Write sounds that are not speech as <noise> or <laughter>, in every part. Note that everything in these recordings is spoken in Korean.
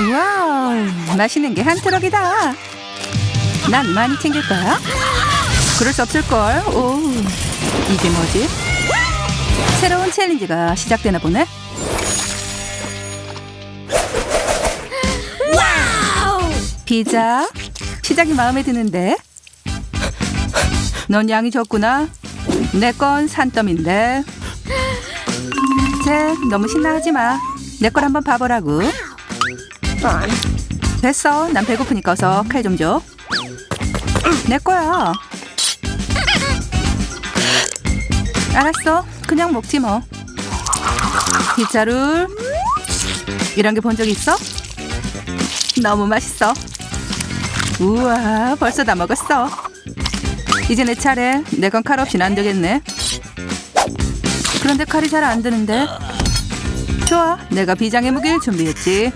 와우, 맛있는 게 한 트럭이다. 난 많이 챙길 거야. 그럴 수 없을 걸. 오, 이게 뭐지? 새로운 챌린지가 시작되나 보네. 피자 시작이 마음에 드는데. 넌 양이 적구나. 내 건 산더미인데. 쟤 너무 신나하지 마. 내 걸 한번 봐보라고. 됐어. 난 배고프니까 어서 칼 좀 줘. 내 거야. 알았어. 그냥 먹지 뭐. 피자룰. 이런 게 본 적 있어? 너무 맛있어. 우와, 벌써 다 먹었어. 이제 내 차례. 내 건 칼 없이는 안 되겠네. 그런데 칼이 잘 안 드는데. 좋아, 내가 비장의 무기를 준비했지.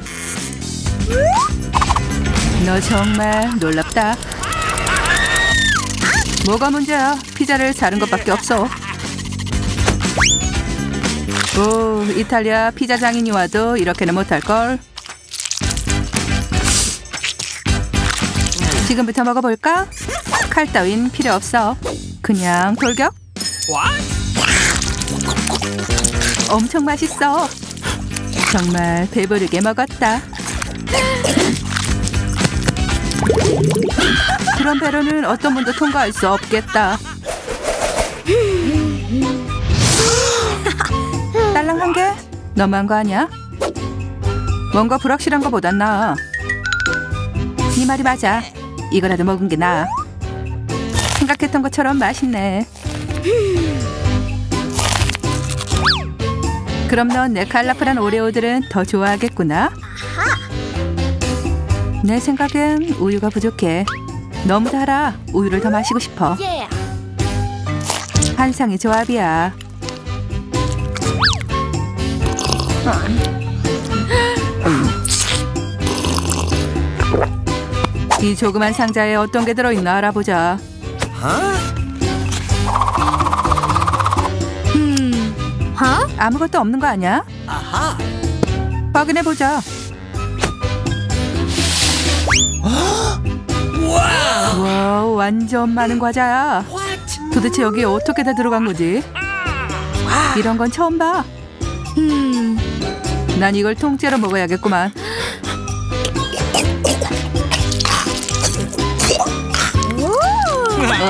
너 정말 놀랍다. 뭐가 문제야? 피자를 자른 것밖에 없어. 오, 이탈리아 피자 장인이 와도 이렇게는 못할 걸. 지금부터 먹어볼까? 칼 따윈 필요 없어. 그냥 돌격. 엄청 맛있어. 정말 배부르게 먹었다. 그런 배로는 어떤 분도 통과할 수 없겠다. <laughs> 딸랑 한 개? 너무한 거 아니야? 뭔가 불확실한 거보단 나아. 네 말이 맞아. 이거라도 먹은 게 나아. 생각했던 것처럼 맛있네. 그럼 넌 내 칼라풀한 오레오들은 더 좋아하겠구나. 내 생각엔 우유가 부족해. 너무 달아. 우유를 더 마시고 싶어. 한상의 조합이야. 이 조그만 상자에 어떤 게 들어있나 알아보자. 음, 아무것도 없는 거 아니야? 확인해 보자. 와우, 완전 많은 과자야. 도대체 여기 어떻게 다 들어간 거지? 이런 건 처음 봐. 난 이걸 통째로 먹어야겠구만.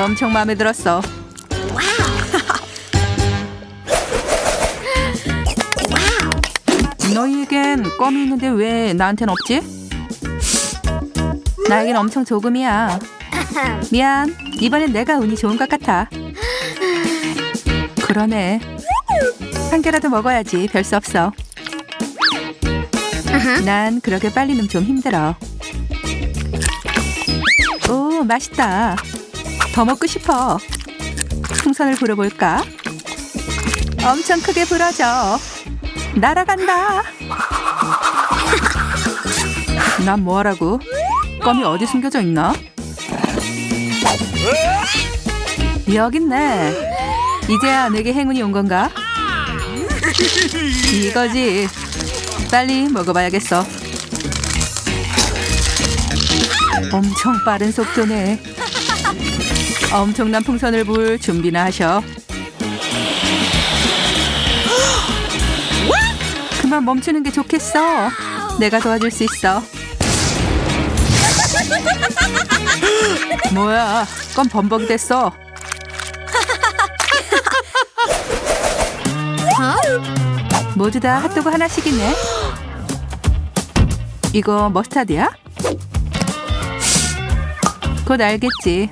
엄청 마음에 들었어. 너희에겐 껌이 있는데 왜 나한텐 없지? 나에겐 엄청 조금이야. 미안. 이번엔 내가 운이 좋은 것 같아. 그러네. 한 개라도 먹어야지. 별 수 없어. 난 그렇게 빨리는 좀 힘들어. 오, 맛있다. 더 먹고 싶어. 풍선을 불어볼까? 엄청 크게 불어줘. 날아간다. <laughs> 난 뭐하라고? 껌이 어디 숨겨져 있나? 여기 있네. 이제야 내게 행운이 온 건가? 이거지. 빨리 먹어봐야겠어. 엄청 빠른 속도네. 엄청난 풍선을 불 준비나 하셔. 그만 멈추는 게 좋겠어. 내가 도와줄 수 있어. <laughs> 뭐야? 껌 범벅이 됐어. <laughs> 모두 다 핫도그 하나씩이네. 이거 머스타드야? 곧 알겠지.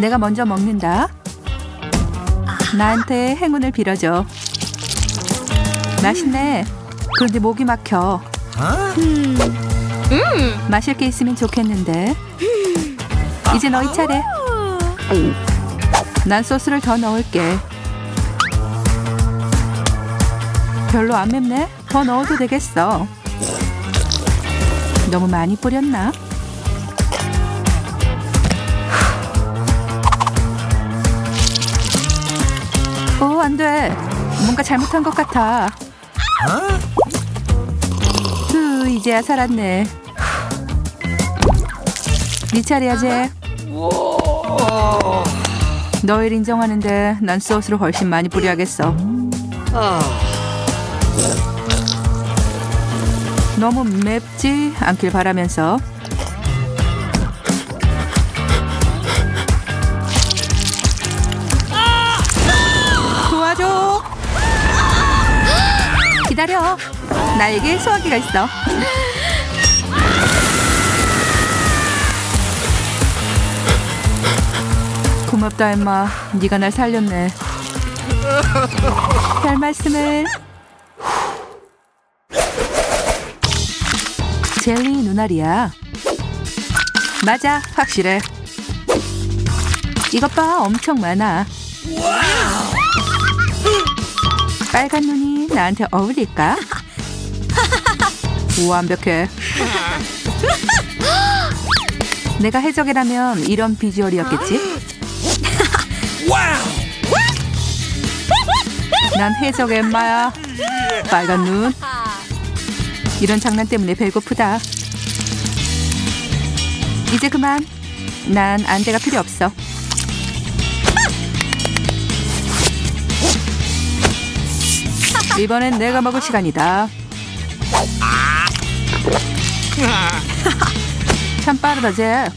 내가 먼저 먹는다. 나한테 행운을 빌어줘. 맛있네. 그런데 목이 막혀. 마실 게 있으면 좋겠는데. 이제 너희 차례. 난 소스를 더 넣을게. 별로 안 맵네? 더 넣어도 되겠어. 너무 많이 뿌렸나? 오, 안 돼. 뭔가 잘못한 것 같아. 이제야 살았네. 네 차례야 제. 너일 인정하는데 난 소스를 훨씬 많이 뿌려야겠어. 너무 맵지 않길 바라면서 도와줘. 기다려. 나에게 소화기가 있어. 고맙다 엠마. 네가 날 살렸네. 별 말씀을. 젤리 눈알이야. 맞아, 확실해. 이것 봐, 엄청 많아. 빨간 눈이 나한테 어울릴까? 완벽해. 내가 해적이라면 이런 비주얼이었겠지? 난 해적 엠마야. 빨간 눈. 이런 장난 때문에 배고프다. 이제 그만. 난 안대가 필요 없어. 이번엔 내가 먹을 시간이다. 참 빠르다, 쟤.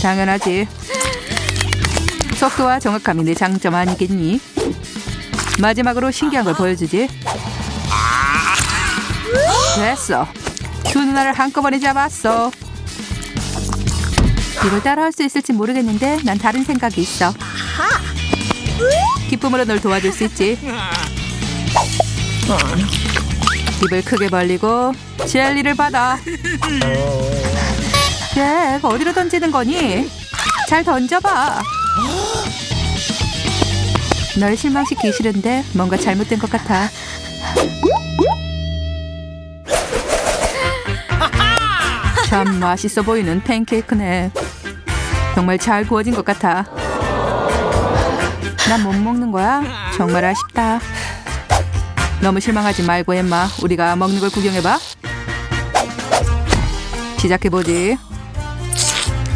당연하지. 속도와 정확함이 내 장점 아니겠니? 마지막으로 신기한 걸 보여주지. 됐어. 두 누나를 한꺼번에 잡았어. 이걸 따라할 수 있을지 모르겠는데 난 다른 생각이 있어. 기쁨으로 널 도와줄 수 있지. 입을 크게 벌리고 젤리를 받아. 잭, 어디로 던지는 거니? 잘 던져봐. 널 실망시키기 싫은데 뭔가 잘못된 것 같아. <laughs> 참 맛있어 보이는 팬케이크네. 정말 잘 구워진 것 같아. 난 못 먹는 거야? 정말 아쉽다. 너무 실망하지 말고 엠마. 우리가 먹는 걸 구경해봐. 시작해보지.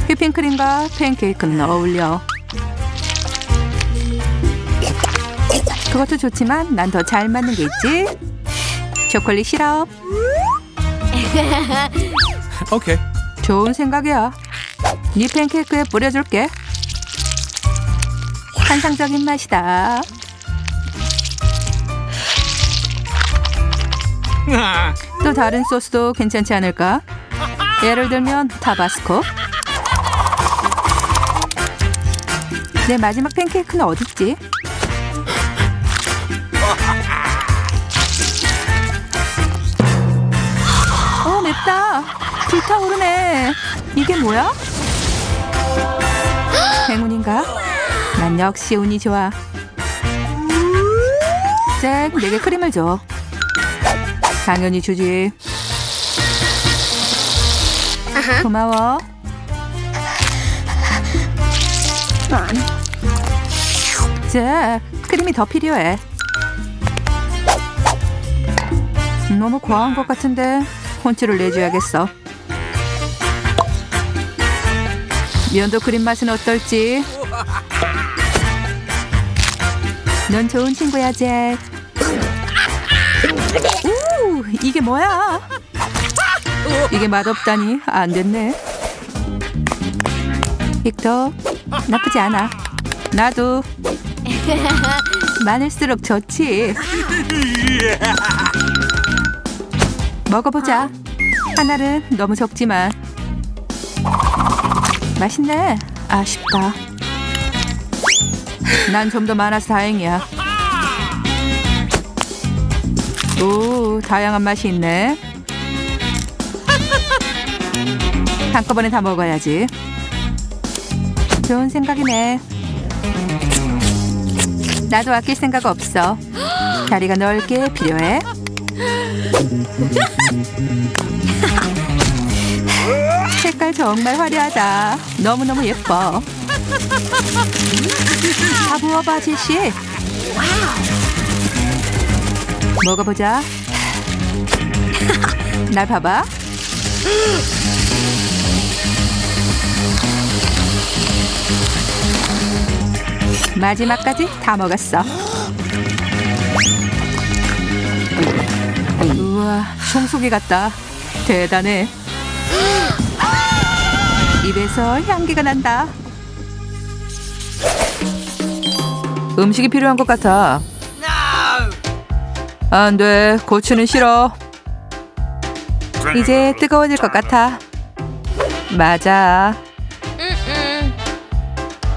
휘핑크림과 팬케이크는 어울려. 그것도 좋지만 난 더 잘 맞는 게 있지. 초콜릿 시럽. <laughs> Okay. 좋은 생각이야. 네 팬케이크에 뿌려줄게. 환상적인 맛이다. <laughs> 또 다른 소스도 괜찮지 않을까? 예를 들면 타바스코. 내 마지막 팬케이크는 어딨지? 어 맵다. 불타오르네. 이게 뭐야? 행운인가? 난 역시 운이 좋아. 잭, 내게 크림을 줘. 당연히 주지. 고마워. 잭, 크림이 더 필요해. 너무 과한 것 같은데 혼쭐을 내줘야겠어. 면도 크림 맛은 어떨지? 넌 좋은 친구야, 잭. 오, 이게 뭐야? 이게 맛없다니 안 됐네. 빅터, 나쁘지 않아. 나도 <laughs> 많을수록 좋지. <laughs> 먹어보자. 하나는 너무 적지만 맛있네. 아쉽다. 난 좀 더 많아서 다행이야. 오, 다양한 맛이 있네. <laughs> 한꺼번에 다 먹어야지. 좋은 생각이네. 나도 아낄 생각 없어. <gasps> 자리가 넓게 필요해. 색깔 정말 화려하다. 너무너무 예뻐. 다 부어봐, 제시. 먹어보자. 날 봐봐. 마지막까지 다 먹었어. 우와, 청소기 같다. 대단해. 입에서 향기가 난다. 음식이 필요한 것 같아. 안 돼, 고추는 싫어. 이제 뜨거워질 것 같아. 맞아.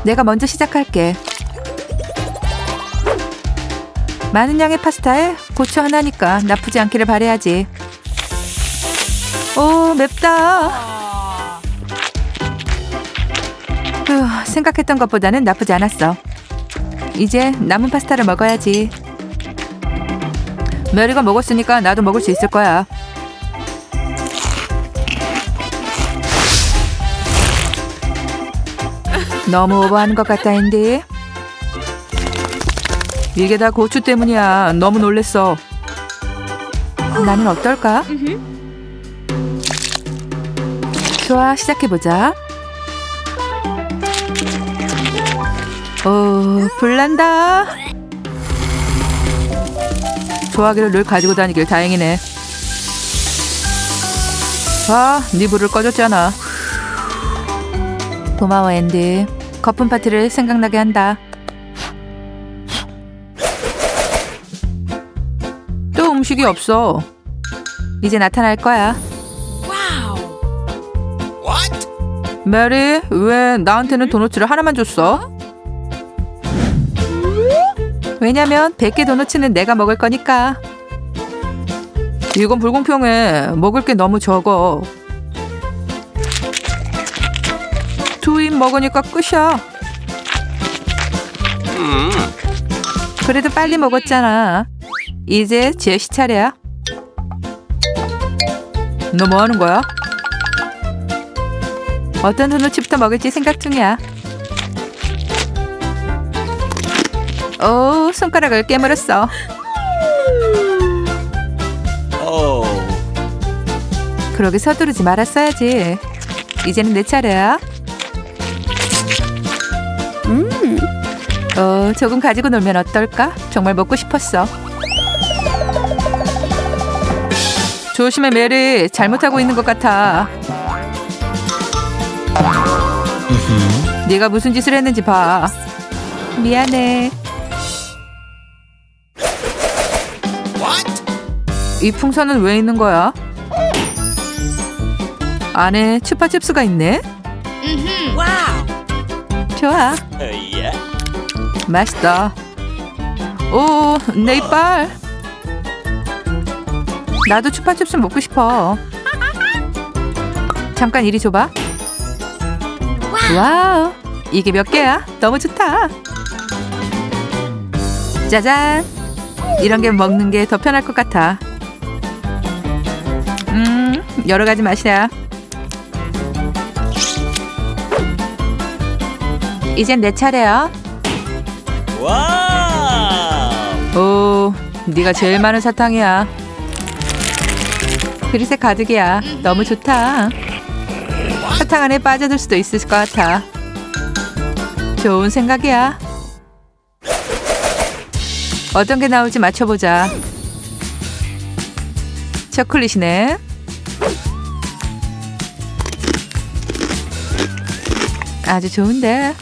내가 먼저 시작할게. 많은 양의 파스타에 고추 하나니까 나쁘지 않기를 바래야지. 오, 맵다. 휴, 생각했던 것보다는 나쁘지 않았어. 이제 남은 파스타를 먹어야지. 메리가 먹었으니까 나도 먹을 수 있을 거야. 너무 오버하는 것 같다, 앤디. 이게 다 고추 때문이야. 너무 놀랬어. 나는 어떨까? 좋아, 시작해보자. 오, 불난다. 좋아하기를 늘 가지고 다니길 다행이네. 봐, 네 불을 꺼줬잖아. 고마워, 앤디. 거품 파티를 생각나게 한다. 또 음식이 없어. 이제 나타날 거야. What? 메리, 왜 나한테는 도너츠를 하나만 줬어? 왜냐면 100개 도너츠는 내가 먹을 거니까. 이건 불공평해. 먹을 게 너무 적어. 두 입 먹으니까 끝이야. 그래도 빨리 먹었잖아. 이제 제시 차례야. 너 뭐 하는 거야? 어떤 도넛부터 먹을지 생각 중이야. 오, 손가락을 깨물었어. Oh. 그러게 서두르지 말았어야지. 이제는 내 차례야. 음. 어, 조금 가지고 놀면 어떨까? 정말 먹고 싶었어. 조심해, 메리. 잘못하고 있는 것 같아. 네가 무슨 짓을 했는지 봐. 미안해. What? 이 풍선은 왜 있는 거야? 안에 추파춥스가 있네. 좋아, Uh. 맛있다. 오, 내 이빨. 나도 추파춥스 먹고 싶어. 잠깐 이리 줘봐. 와우, 이게 몇 개야? 너무 좋다. 짜잔. 이런 게 먹는 게 더 편할 것 같아. 음, 여러 가지 맛이야. 이젠 내 차례야. 오, 네가 제일 많은 사탕이야. 그릇에 가득이야. 너무 좋다. 사탕 안에 빠져들 수도 있을 것 같아. 좋은 생각이야. 어떤 게 나올지 맞춰보자. 초콜릿이네. 아주 좋은데.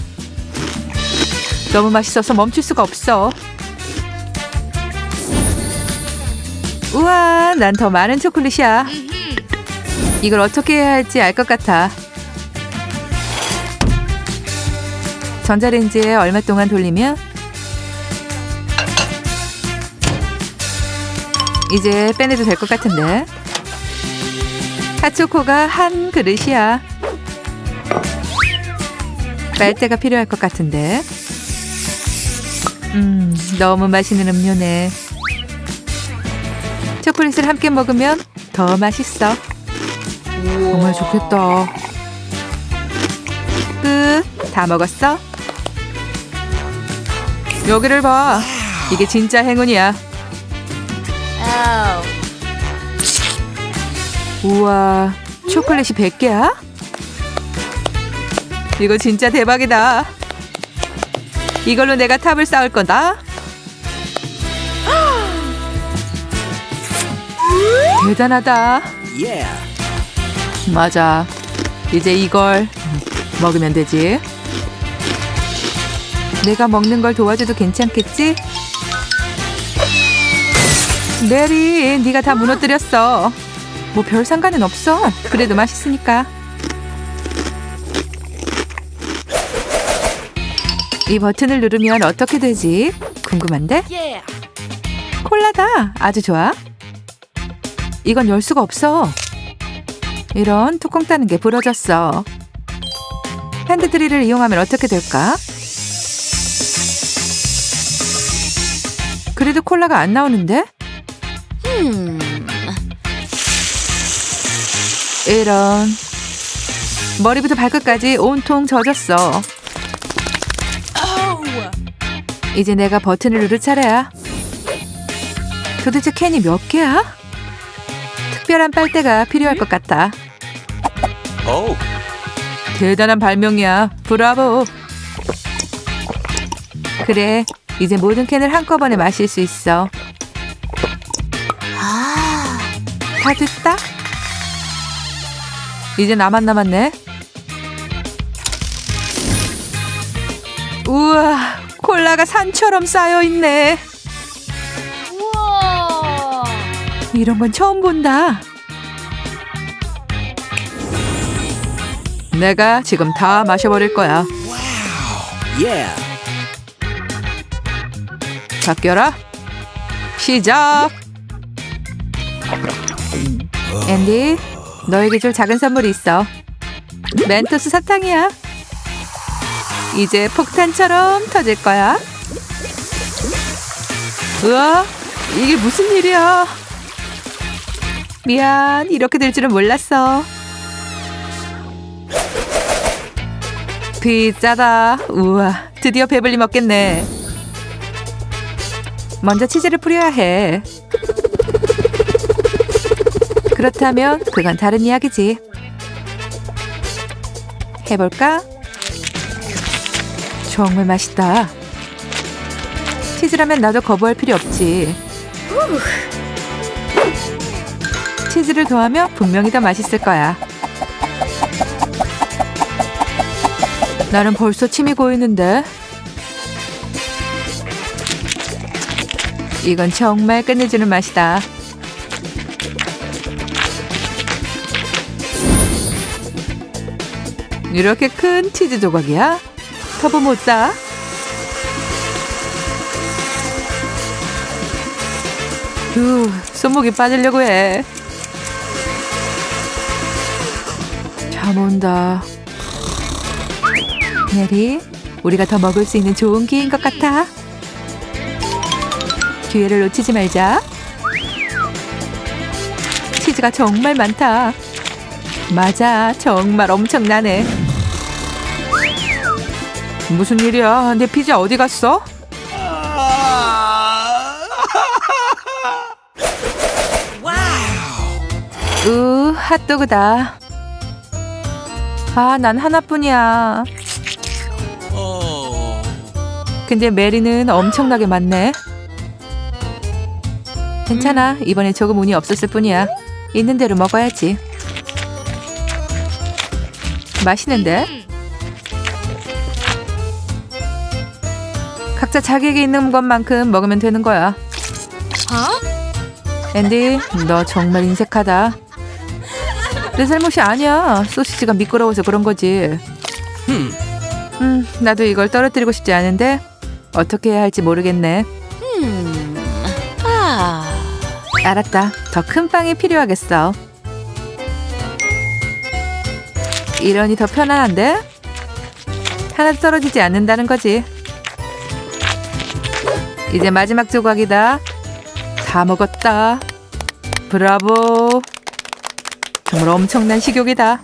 너무 맛있어서 멈출 수가 없어. 우와, 난 더 많은 초콜릿이야. 이걸 어떻게 해야 할지 알 것 같아. 전자레인지에 얼마 동안 돌리면 이제 빼내도 될 것 같은데. 핫초코가 한 그릇이야. 빨대가 필요할 것 같은데. 음, 너무 맛있는 음료네. 초콜릿을 함께 먹으면 더 맛있어. 정말 좋겠다. 끝. 다 먹었어? 여기를 봐. 이게 진짜 행운이야. 우와, 초콜릿이 100개야? 이거 진짜 대박이다. 이걸로 내가 탑을 쌓을 거다. 대단하다. Yeah. 맞아. 이제 이걸 먹으면 되지. 내가 먹는 걸 도와줘도 괜찮겠지? 메리, 네가 다 무너뜨렸어. 뭐 별 상관은 없어. 그래도 맛있으니까. 이 버튼을 누르면 어떻게 되지? 궁금한데? 예. 콜라다. 아주 좋아. 이건 열 수가 없어. 이런 뚜껑 따는 게 부러졌어. 핸드 드릴을 이용하면 어떻게 될까? 그래도 콜라가 안 나오는데? 음. 이런. 머리부터 발끝까지 온통 젖었어. 이제 내가 버튼을 누를 차례야. 도대체 캔이 몇 개야? 특별한 빨대가 필요할 것 같아. Oh. 대단한 발명이야. 브라보. 그래, 이제 모든 캔을 한꺼번에 마실 수 있어. 아. 다 됐다. 이제 나만 남았네. 우와, 콜라가 산처럼 쌓여 있네. 이런 건 처음 본다. 내가 지금 다 마셔버릴 거야. 바뀌어라. 시작. 앤디, 너에게 줄 작은 선물이 있어. 멘토스 사탕이야. 이제 폭탄처럼 터질 거야. 우와, 이게 무슨 일이야? 미안, 이렇게 될 줄은 몰랐어. 피자다. 우와, 드디어 배불리 먹겠네. 먼저 치즈를 뿌려야 해. 그렇다면 그건 다른 이야기지. 해볼까? 정말 맛있다. 치즈라면 나도 거부할 필요 없지. 치즈를 더하면 분명히 더 맛있을 거야. 나는 벌써 침이 고이는데. 이건 정말 끝내주는 맛이다. 이렇게 큰 치즈 조각이야? 터보 못 사? 후, 손목이 빠지려고 해. 잠 온다. 메리, 우리가 더 먹을 수 있는 좋은 기회인 것 같아. 기회를 놓치지 말자. 치즈가 정말 많다. 맞아, 정말 엄청나네. 무슨 일이야? 내 피자 어디 갔어? 으, 핫도그다. 아, 난 하나뿐이야. 근데 메리는 엄청나게 많네. 괜찮아. 이번에 조금 운이 없었을 뿐이야. 있는 대로 먹어야지. 맛있는데? 각자 자기에게 있는 것만큼 먹으면 되는 거야. 어? 앤디, 너 정말 인색하다. 내 잘못이 아니야. 소시지가 미끄러워서 그런 거지. 음, 나도 이걸 떨어뜨리고 싶지 않은데 어떻게 해야 할지 모르겠네. 음. 아. 알았다. 더 큰 빵이 필요하겠어. 이러니 더 편안한데? 하나도 떨어지지 않는다는 거지. 이제 마지막 조각이다. 다 먹었다. 브라보. 정말 엄청난 식욕이다.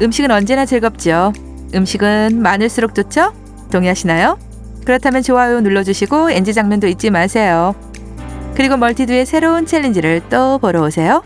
음식은 언제나 즐겁죠. 음식은 많을수록 좋죠? 동의하시나요? 그렇다면 좋아요 눌러주시고 NG 장면도 잊지 마세요. 그리고 멀티두의 새로운 챌린지를 또 보러 오세요.